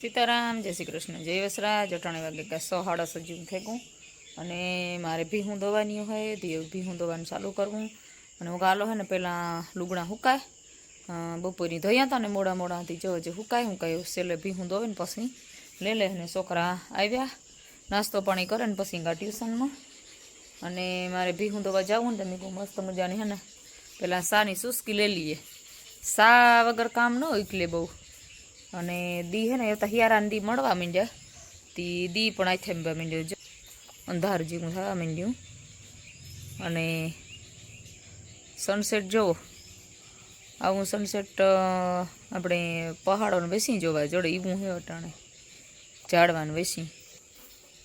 સીતારામ, જય શ્રી કૃષ્ણ, જય વસરાજ. અટાણે વાગે કાંઈ સો સાડા સજીવ ફેંકું અને મારે ભી હું દોવાની હોય તો ભી હું દોવાનું ચાલુ કરવું. અને હું ગાલો હોય ને પહેલાં લુગડા હુકાય. બપોરની ધોયા હતા ને મોડા મોડાથી જો જે હુકાય. હુકાય છેલ્લે ભીહું દોવે ને પછી લે લે અને છોકરા આવ્યા. નાસ્તો પાણી કરે ને પછી ગા ટ્યુશનમાં. અને મારે ભીહું દોવા જવું ને તો મેં કહું મસ્ત મજાની હે ને. પહેલાં સાની સુસ્કી લઈ લઈએ. સા વગર કામ ન એટલે બહુ. અને દી હે ને, એ તો દી મળવા માંડ્યા. તી દી પણ આથે માંડ્યો. અંધાર જેવું થવા માંડ્યું. અને સનસેટ જોવો. આવું સનસેટ આપણે પહાડોને બેસી જોવા જોડે એવું હે અટાણે. ઝાડવાનું બેસી.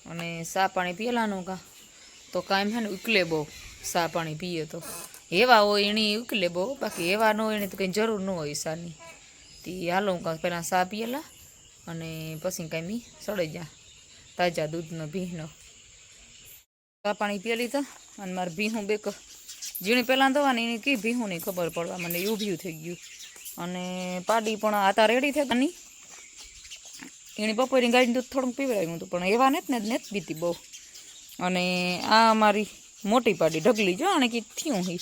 અને સા પાણી પીએલાનું કાં? તો કાંઈ હે ને, ઉકલે બહુ. સા પાણી પીએ તો. એવા હોય એની ઉકલે બહુ. બાકી એવા ન હોય એની તો કંઈ જરૂર ન હોય સાની. તી હાલો કાંઈ પહેલાં સા પીએલા અને પછી કાંઈ મી સડે જા. તાજા દૂધનો, ભીનો. ચા પાણી પી લીધા અને મારે ભીહું બેક જીણી પહેલાં દવાની, એની કી ભીહું નહીં ખબર પડવા, મને ઊભ્યું થઈ ગયું. અને પાડી પણ આતા રેડી થયા ગઈ. એની બપોરની ગાડીને દૂધ થોડુંક પીવડાવ્યું હતું, પણ એવા નેત ને નેત પીતી બહુ. અને આ અમારી મોટી પાડી ઢગલી, જો અને કંઈક થયું હોય.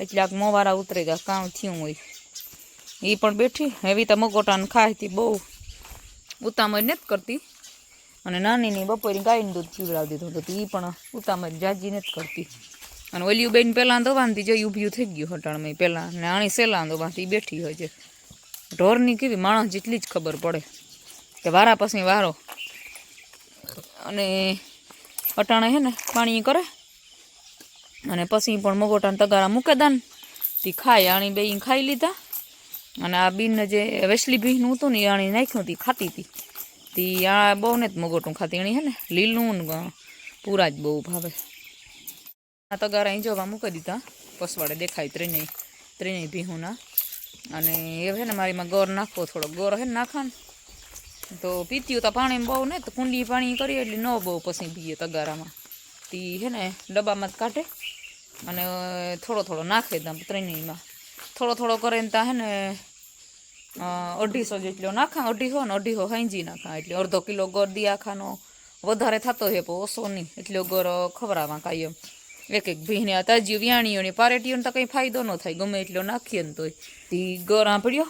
એટલે આ મોવારા ઉતરે ગયા કામ થયું હોય. એ પણ બેઠી. એવી તો મગોટાને ખાય તી બહુ. ઉતામળ નથી કરતી. અને નાનીની બપોરી ગાયનું દૂધ પીવડાવી દીધું હતું. એ પણ ઉતામળ જાજી નથી કરતી. અને ઓલિયું બેન પહેલાં દવાનથી જઈ ઊભ્યું થઈ ગયું હટાણમાં પહેલાં. ને આણી સેલા દવાથી બેઠી હોય છે. ઢોરની કેવી માણસ જેટલી જ ખબર પડે. કે વારા પછી વારો. અને અટાણે હે ને પાણી કરે. અને પછી પણ મગોટાને તગારા મૂકે દાન. તે ખાય. આણી બે ખાઈ લીધા. અને આ બીન જે વેસલી ભીનું હતું ને, એ નાખ્યું હતી, ખાતી હતી. તી આ બહુ ને જ મગોટું ખાતી એણી હે ને, લીલું પૂરા જ બહુ ભાવે. આ તગારા અહીં જોવા મૂકી દીધા, પસવાડે દેખાય ત્રણેય ત્રણેય ભીહુંના. અને એ હે ને, મારીમાં ગોર નાખવો, થોડો ગોર હે ને નાખવાનું તો પીત્યું તો પાણી બહુ ને, તો કુંડી પાણી કરીએ એટલે ન બહુ પછી પીએ તગારામાં. તી હે ને, ડબ્બામાં જ કાઢે. અને થોડો થોડો નાખે ત્રણેયમાં. થોડો થોડો કરે ને ત્યાં હે ને અઢીસો જેટલો નાખા, અઢીસો ને અઢીસો હાંજી નાખા. એટલે અડધો કિલો ગોળ દી આખાનો વધારે થતો હે પણ ઓછો નહીં. એટલો ગોળ ખવડાવવા એમ. એક એક ભીને તાજી વ્યાણીઓની પારેટીઓને તો કંઈ ફાયદો ન થાય. ગમે એટલો નાખીએ ને તોય. તી ગર આંપડ્યો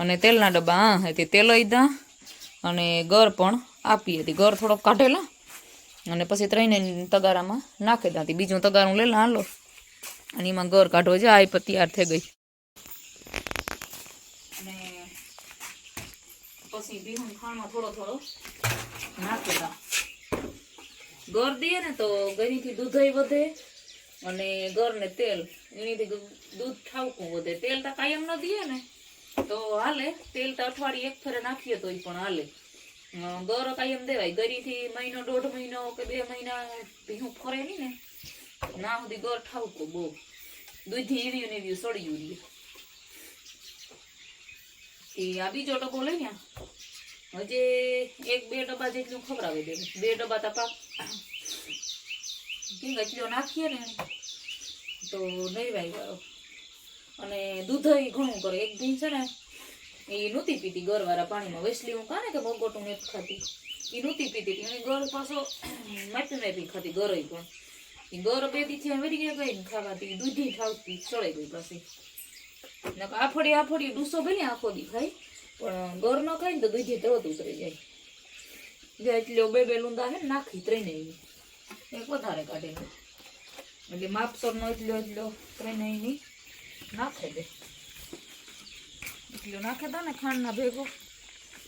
અને તેલના ડબ્બા આ હે, તે તેલ દા અને ગર પણ આપીએ હતી. ગર થોડોક કાઢેલા અને પછી ત્રણે તગારામાં નાખી દાતી બીજું તગારું લેલા હાલો. અને એમાં ગર કાઢવો છે, આ તૈયાર થઈ ગઈ. અને પછી થોડો થોડો નાખેલા ગર ને તો ગરીથી દૂધય વધે અને ગર ને તેલ, એનીથી દૂધ ઠાવકું વધે. તેલ તો કાયમ ન દઈએ ને, તો હાલે. તેલ તો અઠવાડિયે એક ફરે નાખીએ તો પણ હાલે. ગર કાયમ દેવાય. ગરીથી મહિનો, દોઢ મહિનો કે બે મહિના ભીહું ફરે નહીં ને ના સુધી ગર ઠાવકો બહુ. દૂધી એવી ને એવી સળિયું રહે એ આ બીજો ડબ્બો લઈ ને હજે એક બે ડબ્બા જેટલું ખવડાવી દે. બે ડબ્બા તો પાક કેમ એટલો નાખીએ ને તો નહીં વાય અને દૂધ એ ઘણું કરે. એક દિન છે ને, એ નહોતી પીતી ગરવાળા પાણીમાં. વેસલી હું કાને કે મોગોટું નથી ખાતી. એ નહોતી પીતી. અને ગર પાછો માટી નહીં ખાતી ગરય પણ ગર બે દીથી વરી ગયા ગઈ ખાવાતી દૂધી ખાવતી ચડાઈ ગઈ પાછી. આફડી આફડી ડૂસો ભલે આખો દી ખાય, પણ ગોર ન ખાય ને તો દૂધી તરત ઉતરી જાય. જે એટલે બે બે લૂંદા ને, નાખી ત્રણે એક વધારે કાઢે એટલે માપસર નો એટલો એટલો ત્રણે નાખે દે. એટલો નાખે દો ને ખાંડના ભેગો,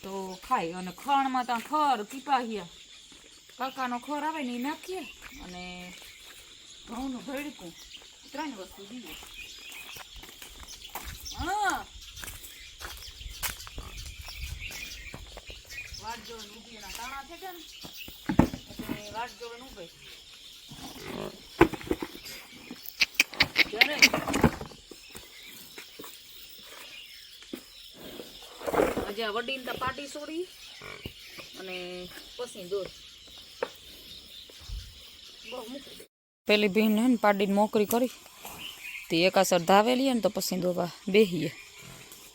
તો ખાય. અને ખાણમાં ત્યાં ખર પીપાહિયા. કાકાનો ખર આવે ને એ નાખીએ અને ઘઉંનું ભેડકું ત્રણ વસ્તુ દઈએ હા વાટ જોવાનું ઊભી એના જ્યારે આ વડીને તો પાટી છોડી. અને પછી દોર બહુ મૂકી પેલી બેન હે ને પાડીને મોકરી કરી. તે એકાસર ધાવેલી ને તો પછી દોવા બેહીએ.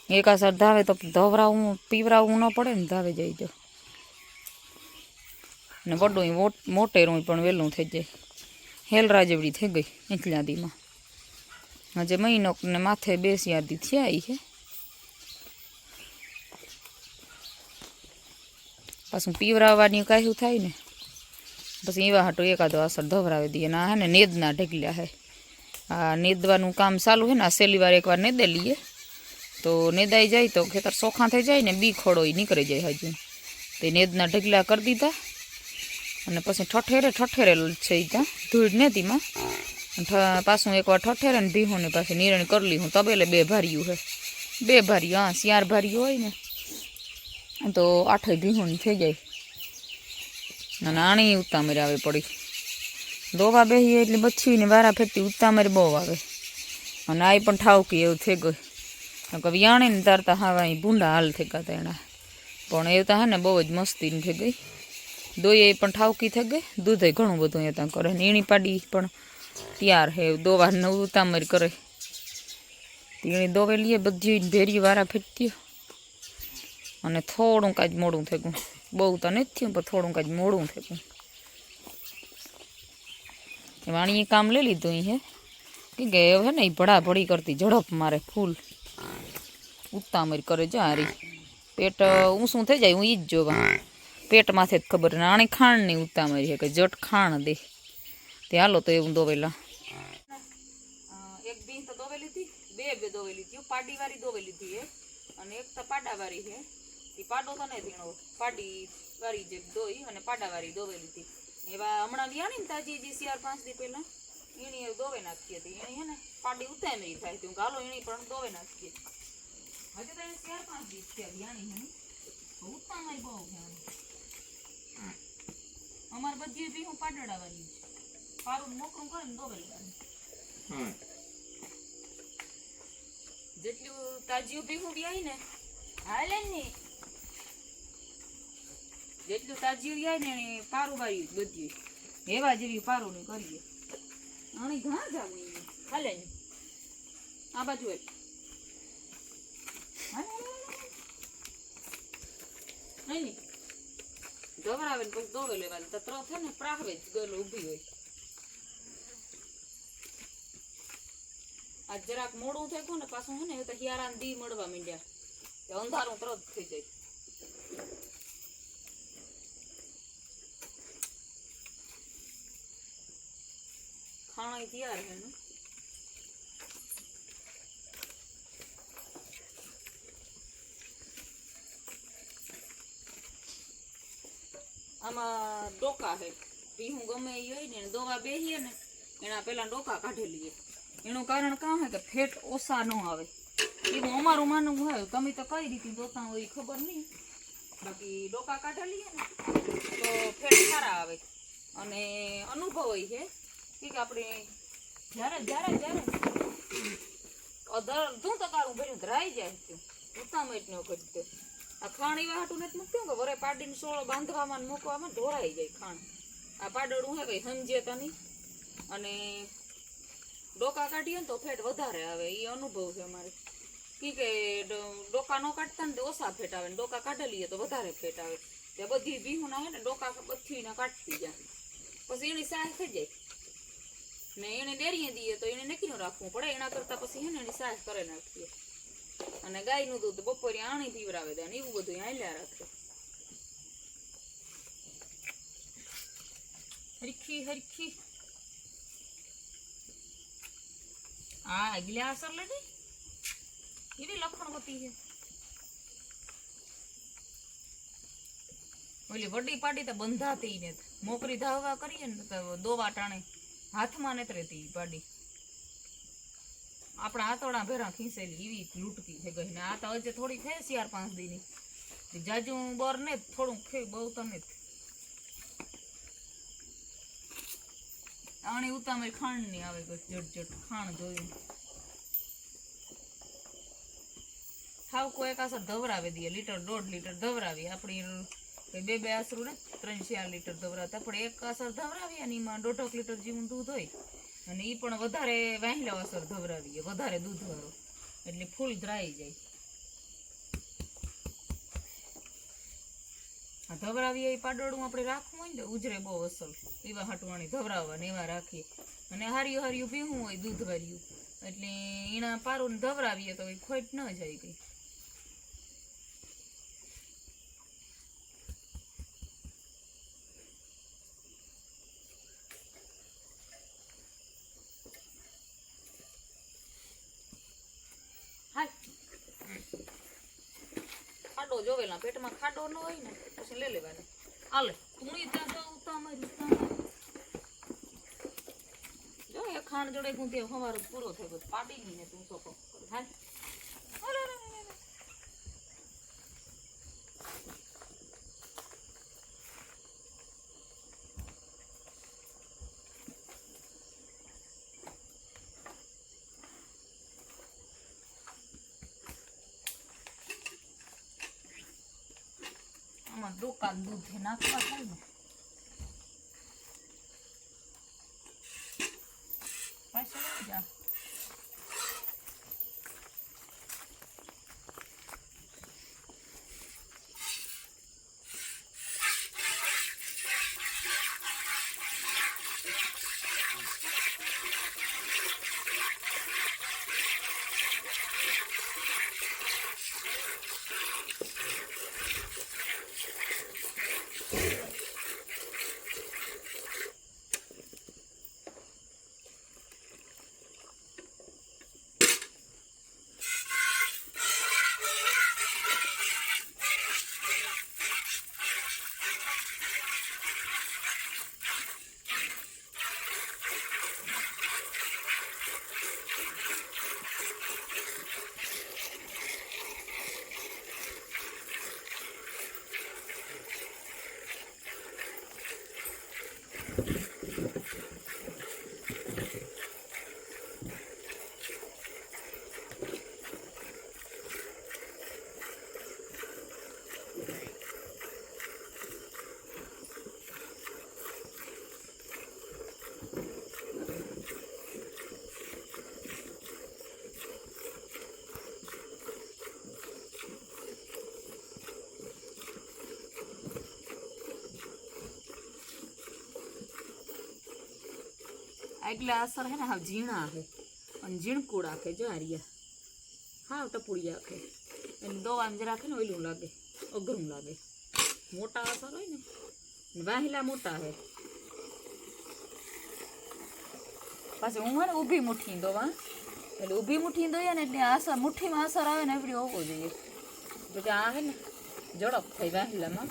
એકાસર ધાવે તો ધવરાવું, પીવરાવું ન પડે ને ધાવે જઈ જો ને વડું મોટેરું પણ વહેલું થઈ જાય. હેલરા જેવડી થઈ ગઈ ઇંચલાદીમાં હજે મહિનો ને માથે બેસી આદી થયા છે પાછું પીવરાવવાની કાંઈ થાય ને. પછી એવા હાટું એકાદો અસર ધવરાવી દઈએ. ના હે ને નેદના ઢગલ્યા હે. આ નેદવાનું કામ ચાલુ હે ને આ છેલ્લી વાર એકવાર નેદે લઈએ. તો નેદાઈ જાય તો ખેતર સોખા થઈ જાય ને બી ખોડો એ નીકળી જાય હજુ. તે નેદના ઢગલા કરી દીધા. અને પછી ઠઠેરે ઠઠેરે છે ત્યાં ધૂળ નેતીમાં પાછું એકવાર ઠઠેરે ને ભીહું ને પાછી નિરણ કરી લી હું તબેલે બે ભાર્યું હે. બે ભાર્યું હા શિયાર ભાર્યું હોય ને. તો આઠે ભીહું થઈ જાય. અને આણી ઉતામરે આવે પડી. દોવા બેહીએ એટલે બચ્છી ને વારા ફેરતી ઉતામરે બહુ આવે. અને આ પણ ઠાવકી એવું થઈ ગયું. કે વ્યાણીને તારતા હાવા ભૂંડા હાલ થઈ ગયા એના. પણ એવું તો હા ને બહુ જ મસ્તી થઈ ગઈ. દોઈએ પણ ઠાવકી થઈ ગઈ. દૂધે ઘણું બધું એ ત્યાં કરે. ને એણી પાડી પણ તૈયાર હે દોવા ને ઉતામર કરે. તીણી દોવે લઈએ બધી ભેરી વારા ફેરતી અને થોડું કાંઈ મોડું થઈ ગયું. બહુ તો નથી થયું, પણ થોડું કાંઈ મોડું થઈ ગયું વાણીએ કામ લઈ લીધું અહીં, હે? કે કે હે ને એ ભડા ભડી કરતી, ઝડપ મારે ફૂલ. ઉતામર કરે છે હારી. પેટ ઊંસું થઈ જાય, હું ઈ જ જોવા. પેટમાંથી જ ખબર ને આણી ખાંડની ઉતામરી છે, કે જટ ખાણ દે. તે હાલો તો એવું દોવેલા. એક બી તો દોવેલી હતી, બે બે દોવેલી હતી પાડી વાળી દોવેલી હતી અને એક તો પાડા વાળી છે. એ પાડો તો ધીણો પાડી વાળી જે દોઈ અને પાડા વાળી દોવેલી હતી. એવા હમણાં વ્યાણી ને તાજી જે ચાર પાંચ દી પહેલા. એની દોવે નાખી હતી. એની હે ને પાડી ઉતામરી થાય તું. ગાલો એની પણ દોવે નાખી હજી તો એને ચાર પાંચ દી થયા વ્યાણી હે ઉતામરી બહુ વ્યાણી અમાર બધી બી હું પાડડા વાળી છે. પારું મોકરું કરે ને દોવેલ વાળી. જેટલું તાજીયું ભીહું વ્યાય ને હાલે ને. જેટલું તાજી વ્યાય ને એને પારું વાળી બધી એવા જેવી પારું ને કરીએ. આણી ઘણા જાવું હાલે આ બાજુ એક. નહીં ને. પછી લેવાની. તો ત્રણ થાય ને પ્રાહવે જ ગયેલો ઊભી હોય. આ જરાક મોડું થાય ને પાછું હે ને તો હિયારા દી મળવા માંડ્યા. અંધારું તરત થઈ જાય. ખાણા તૈયાર હે ને? આમાં ડોકા હે ભીહું ગમે એ હોય ને દવા બેહીએ ને, એના પેલા ડોકા કાઢી લઈએ. એનું કારણ કાં હોય કે ફેટ ઓછા ન આવે. એવું અમારું માનવું હોય તમે તો કઈ રીતે દોતા હોય ખબર નહીં. બાકી ડોકા કાઢી લઈએ ને, તો ફેટ સારા આવે. અને અનુભવ છે. કે આપણે જ્યારે જ્યારે જ્યારે. અડધું તકાળું ભર્યું, ધરાઈ જાય છે. ઉતામટ નો કરતે આ ખાણ એવા હાટું નથી મૂક્યું કે વરે પાડીને સોળો બાંધવામાં મૂકવામાં ઢોળાઈ જાય ખાણ. આ પાડળું હે કઈ સમજે તની અને ડોકા કાઢીએ ને તો ફેટ વધારે આવે. એ અનુભવ છે અમારે. કી ડોકા ન કાઢતા ને તો ઓછા ફેટ આવે ને ડોકા કાઢી લઈએ તો વધારે ફેટ આવે. તે બધી બીહું ના હે ને ડોકા બધી કાઢતી જાય. પછી એની સાહ થઈ જાય. ને એને ડેરીએ દઈએ તો એને નક્કી રાખવું પડે એના કરતા પછી હે ને એની સાહ કરે નાખીએ અને ગાયનું દૂધ બપોરે આણી પીવરાવે દે ને એવું બધું હાલ્યા રાખે. હરખી હરખી. આ અગિલા અસર લેતી એવી લખણ હોતી છે. ઓલી વડી પાડી તો બંધાતી ને મોકરી ધાવા કરીએ ને તો દોવા ટાણે. હાથમાં નથી રહેતી પાડી. આપણા આતોડા ભેરા ખીસેલી એવી લૂંટકી થઈ ગઈ ને આ તો હજે થોડી થઈ ચાર પાંચ દીની. જાજુ બર ને થોડું ખે બહુ તમે આણી ઉતામે ખાંડની આવે જટ જટ ખાણ જોયું. થાવ કોઈ એક ધવરાવી દઈએ, લીટર દોઢ લીટર ધવરાવી આપણી બે બે આશરો ને ત્રણ ચાર લીટર ધવરાવતા પણ એક અસર ધવરાવી અને એમાં દોઢક લીટર જેવું દૂધ હોય. અને એ પણ વધારે વાહિલા અસર ધવરાવીએ, વધારે દૂધવાળો એટલે ફૂલ ધરાઈ જાય. આ ધવરાવીએ એ પાડોળું આપણે રાખવું હોય ને ઉજરે બહુ અસલ એવા હટવાણી ધવરાવવા ને એવા રાખીએ. અને હાર્યું હાર્યું ભીવું હોય દૂધ વાર્યું એટલે એના પારું ધવરાવીએ તો ખોટ ન જાય ગઈ ખાડો જોવેલા પેટમાં ખાડો ન હોય ને, પછી લઈ લેવાના. હાલે. તું ઈ ત્યાં જાઉં તો જો એ ખાંડ જોડે તે હવારો પૂરો થઈ ગયો પાડી ગઈ ને તું કહું હા આમાં ડોકાન દૂધ નાખવા થાય ને. પાછળ જા આગલા અસર હે ને હાવ ઝીણા હે અને ઝીણકુડ આખે જો હારિયા હાવ ટપુડી આખે એને દવા જ રાખે ને ઓયલું લાગે, અઘરું લાગે. મોટા અસર હોય ને. વાહિલા મોટા હે પાછી હું હે ને ઊભી મુઠ્ઠી દવા. એટલે ઊભી મુઠ્ઠી દઈએ ને એટલે અસર, મુઠ્ઠીમાં અસર આવે ને એવડી હોવો જોઈએ. પછી આ હે ને ઝડપ થઈ વાહિલામાં.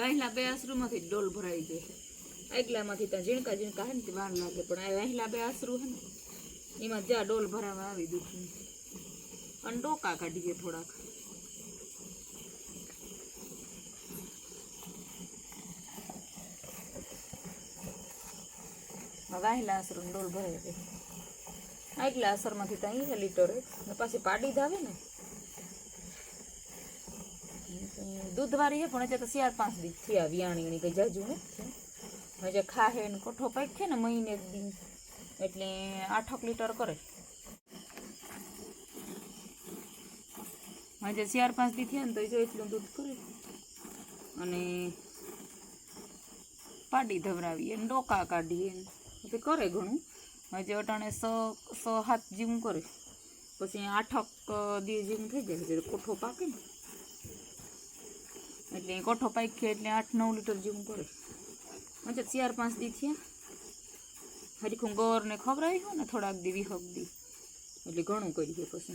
વાહેલા બે આશરુમાંથી ડોલ ભરાઈ જાય આગલામાંથી ત્યાં ઝીણકા ઝીણકા હે ને વાર લાગે, પણ આ વાહેલા બે આશરૂ હે ને, એમાં જ્યાં ડોલ ભરાવા આવી દીધું અને ડોકા કાઢીએ થોડાક. વાહેલા આશરૂ ડોલ ભરાઈ દે આગલા આશરમાંથી ત્યાં એ લીટર પાછી પાડી આવે ને દૂધવાળી હે પણ અત્યારે તો ચાર પાંચ દી થયા વિયાણી કઈ જાજુ નથી. હજે ખાહે ને કોઠો પાકે ને મહિને એક દી. એટલે આઠક લીટર કરે. હજે ચાર પાંચ દી થયા ને તો જો એટલું દૂધ કરે. અને પાડી ધવરાવીએ ને ડોકા કાઢીએ ને. કરે ઘણું. હજે અટાણે સ સ હાથ જેવું કરે. પછી આઠક દી જેવું થઈ જાય. કોઠો પાકે ને એટલે કોઠો પાક્યો એટલે આઠ નવ લીટર જેવું કરે અચ્છા ચાર પાંચ દી થયા. હરીખું ગોર ને ખવડાવી હોય ને, થોડાક દી, વિહક દી. એટલે ઘણું કરીએ પછી.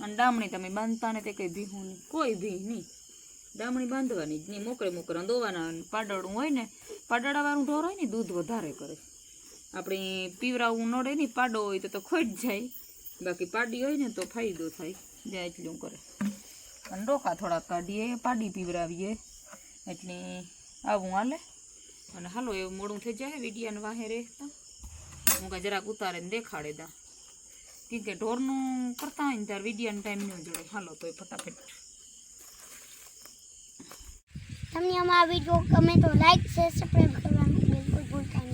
અને ડામણી તમે બાંધતા ને તે કંઈ ભીહું નહીં. કોઈ ભી નહીં. ડામણી બાંધવાની જ નહીં. મોકરે મોકરા દોવાના પાડળું હોય ને, પાડળાવાળું ઢોર હોય ને દૂધ વધારે કરે. આપણે પીવરાવું નડે નહીં, પાડો હોય તો તો ખોટ જાય. બાકી પાડી હોય ને તો ફાયદો થાય. જ્યાં એટલું કરે. અને ડોકા થોડાક કાઢીએ પાડી પીવરાવીએ. એટલે આવું હાલે. અને હાલો એવું મોડું થઈ જાય વિડિયાને વાહે રહેતા હું કાંઈ જરાક ઉતારે ને દેખાડે દા. કેમ કે ઢોરનું કરતા હોય ને ત્યારે વિડિયાનો ટાઈમ ન જોડે. હાલો તો ફટાફટ. તમને અમારો વીડિયો ગમે તો લાઈક શેર સબસ્ક્રાઈબ કરવાનું બિલકુલ ભૂલતા નહીં.